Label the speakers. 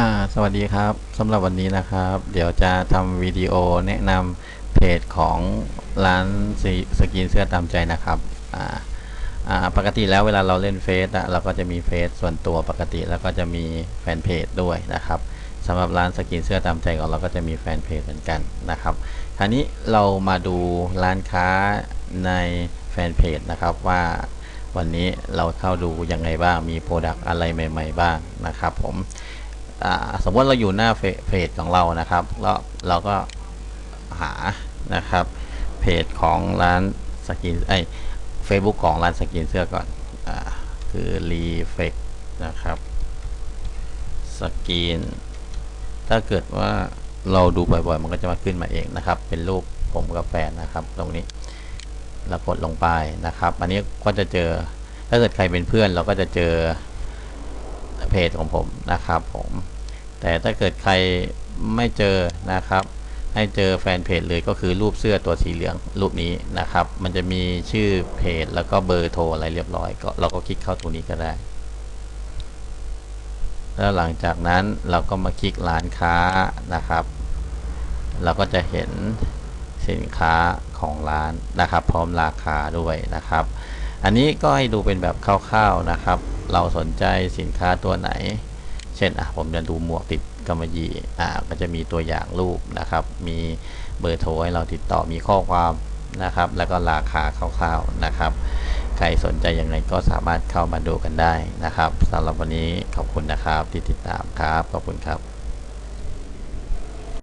Speaker 1: ่าสวัสดีครับสำหรับวันนี้นะครับ เดี๋ยวจะทำวิดีโอแนะนำเพจของร้านสสกรีนเสื้อตามใจนะครับอ่าอ่าปกติแล้วเวลาเราเล่นเฟซอะเราก็จะมีเฟซส่วนตัวปกติแล้วก็จะมีแฟนเพจด้วยนะครับสำหรับร้านสกรีนเสื้อตามใจของเราก็จะมีแฟนเพจเหมือนกันนะครับคราวนี้เรามาดูร้านค้าในแฟนเพจนะครับว่าวันนี้เราเข้าดูยังไงบ้างมีโปรดักต์อะไรใหม่ ๆ บ้างนะครับผม สมมติเราอยู่หน้าเฟเพจของเรานะครับ แล้วเราก็หานะครับเพจของร้านสกินไอเฟซบุ๊กของร้านสกินเสื้อก่อนอคือรีเฟกนะครับสกินถ้าเกิดว่าเราดูบ่อยๆ มันก็จะมาขึ้นมาเองนะครับ เป็นรูปผมกับแฟนนะครับ ตรงนี้แล้วกดลงไปนะครับ อันนี้ก็จะเจอถ้าเกิดใครเป็นเพื่อนเราก็จะเจอ เพจของผมนะครับผมแต่ถ้าเกิดใครไม่เจอนะครับ ให้เจอแฟนเพจเลยก็คือรูปเสื้อตัวสีเหลืองรูปนี้นะครับ มันจะมีชื่อเพจแล้วก็เบอร์โทรอะไรเรียบร้อยก็เราก็คลิกเข้าตรงนี้ก็ได้ แล้วหลังจากนั้นเราก็มาคลิกร้านค้านะครับ เราก็จะเห็นสินค้าของร้านนะครับ พร้อมราคาด้วยนะครับ อันนี้ก็ให้ดูเป็นแบบคร่าวๆนะครับ เราสนใจสินค้าตัวไหน เช่นอะผมจะดูหมวกติดกำมะหยี่อ่าก็จะมีตัวอย่างรูปนะครับ มีเบอร์โทรให้เราติดต่อมีข้อความนะครับ แล้วก็ราคาคร่าวๆนะครับ ใครสนใจยังไงก็สามารถเข้ามาดูกันได้นะครับสำหรับวันนี้ขอบคุณนะครับที่ติดตามครับขอบคุณครับ